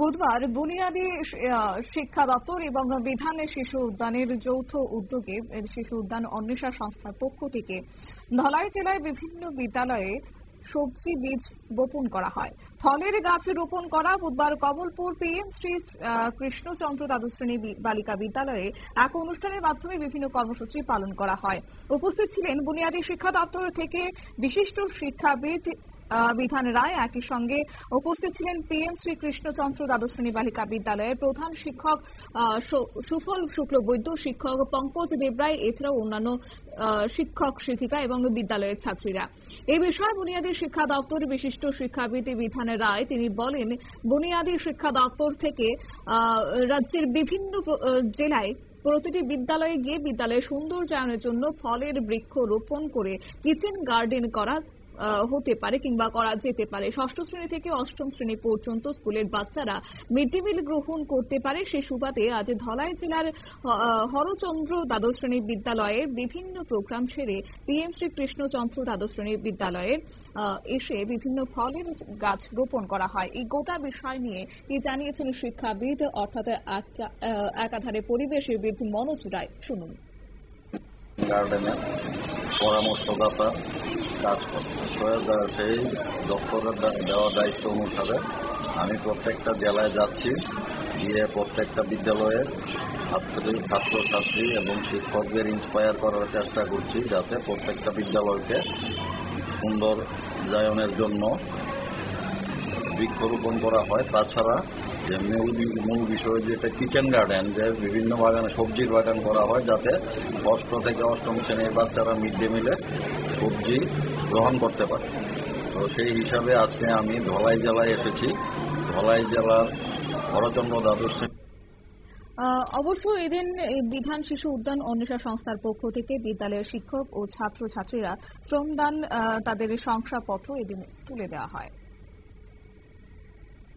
বুধবার বুনিয়াদী শিক্ষা দপ্তর এবং বিধান শিশু উদ্যানের যৌথ উদ্যোগে শিশু উদ্যান অন্বেষা সংস্থার পক্ষ থেকে ধলাই জেলায় বিভিন্ন বিদ্যালয়ে সবজি বীজ বপন করা হয়। ফলের গাছ রোপণ করা বুধবার কমলপুর পিএম শ্রী কৃষ্ণচন্দ্র দ্বাদশ শ্রেণি বালিকা বিদ্যালয়ে এক অনুষ্ঠানের মাধ্যমে বিভিন্ন কর্মসূচি পালন করা হয়। উপস্থিত ছিলেন বুনিয়াদী শিক্ষা দপ্তর থেকে বিশিষ্ট শিক্ষাবিদ বিধান রায় একই সঙ্গে উপস্থিত ছিলেন পিএম শ্রী কৃষ্ণচন্দ্র দ্বাদশ শ্রেণি বালিকা বিদ্যালয়ের প্রধান শিক্ষক সুফল শুক্ল বৈদ্য, শিক্ষক পঙ্কজ দেবরায়, এছাড়াও অন্যান্য শিক্ষক শিক্ষিকা এবং বিদ্যালয়ের ছাত্রীরা। এই বিষয়ে বুনিয়াদী শিক্ষা দপ্তর বিশিষ্ট শিক্ষাবিদ বিধান রায় তিনি বলেন, বুনিয়াদী শিক্ষা দপ্তর থেকে রাজ্যের বিভিন্ন জেলায় প্রতিটি বিদ্যালয়ে গিয়ে বিদ্যালয়ের সৌন্দর্যায়নের জন্য ফলের বৃক্ষ রোপণ করে কিচেন গার্ডেন করা হতে পারে কিংবা করা যেতে পারে। ষষ্ঠ শ্রেণি থেকে অষ্টম শ্রেণি পর্যন্ত স্কুলের বাচ্চারা মিড ডে মিল গ্রহণ করতে পারে। সে সুবাদে আজ ধলাই জেলার হরচন্দ্র দ্বাদশ শ্রেণি বিদ্যালয়ের বিভিন্ন প্রোগ্রাম সেরে পিএম শ্রী কৃষ্ণচন্দ্র দ্বাদশ শ্রেণির বিদ্যালয়ের আহ, এসে বিভিন্ন ফলের গাছ রোপণ করা হয়। এই গোটা বিষয় নিয়ে কি জানিয়েছেন শিক্ষাবিদ? অর্থাৎ একাধারে পরিবেশবিদ মনোজ রায়। শুনুন। গার্ডেনে পরামর্শদাতা কাজ সেই দপ্তরের দেওয়া দায়িত্ব অনুসারে আমি প্রত্যেকটা জেলায় যাচ্ছি, গিয়ে প্রত্যেকটা বিদ্যালয়ে ছাত্রী, ছাত্রছাত্রী এবং শিক্ষকদের ইন্সপায়ার করার চেষ্টা করছি যাতে প্রত্যেকটা বিদ্যালয়কে সুন্দর জায়নের জন্য বৃক্ষরোপণ করা হয়। তাছাড়া যে মূল মূল বিষয় যেটা কিচেন গার্ডেন যে বিভিন্ন বাগানে সবজির বাগান করা হয় যাতে ষষ্ঠ থেকে অষ্টম শ্রেণির বাচ্চারা মিড ডে মিলে সবজি গ্রহণ করতে পারে। তো সেই হিসাবে আজকে আমি ধলাই জেলায় এসেছি। ধলাই জেলার হরচন্দ্র দ্বাদশ অবশ্য এদিন বিধান শিশু উদ্যান অন্বেষা সংস্থার পক্ষ থেকে বিদ্যালয়ের শিক্ষক ও ছাত্র ছাত্রীরা শ্রমদান তাদের শংসাপত্র এদিন তুলে দেওয়া হয়।